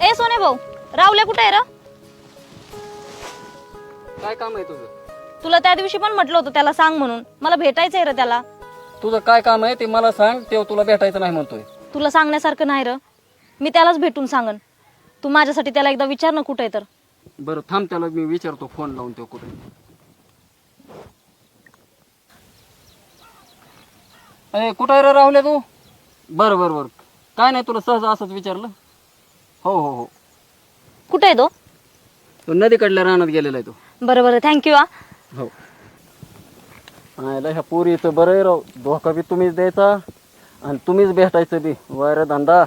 ए सोने भाऊ रावल्या कुठे आहे र? काय काम आहे तुझं? तुला त्या दिवशी पण म्हटलं होतं त्याला सांग म्हणून. मला भेटायचंय र त्याला. तुझं काय काम आहे ते मला सांग तेव्हा तुला भेटायचं नाही म्हणतोय. तुला सांगण्यासारखं नाही र. मी त्यालाच भेटून सांगन. तू माझ्यासाठी त्याला एकदा विचार ना कुठे तर. बरं थांब त्याला मी विचारतो फोन लावून तो कुठे. अरे कुठं आहे रे राहुल्या तू? बरं बरं बरं. काय नाही तुला सहज असंच विचारलं. हो हो हो. कुठे आहे तो? तो नदीकडल्या रानात गेलेला आहे तो. बरं बरं. थँक्यू हा. हो. ह्या पोरीचं बरं आहे राव. धोका बी तुम्हीच द्यायचा आणि तुम्हीच भेटायचं बी. वायर धंदा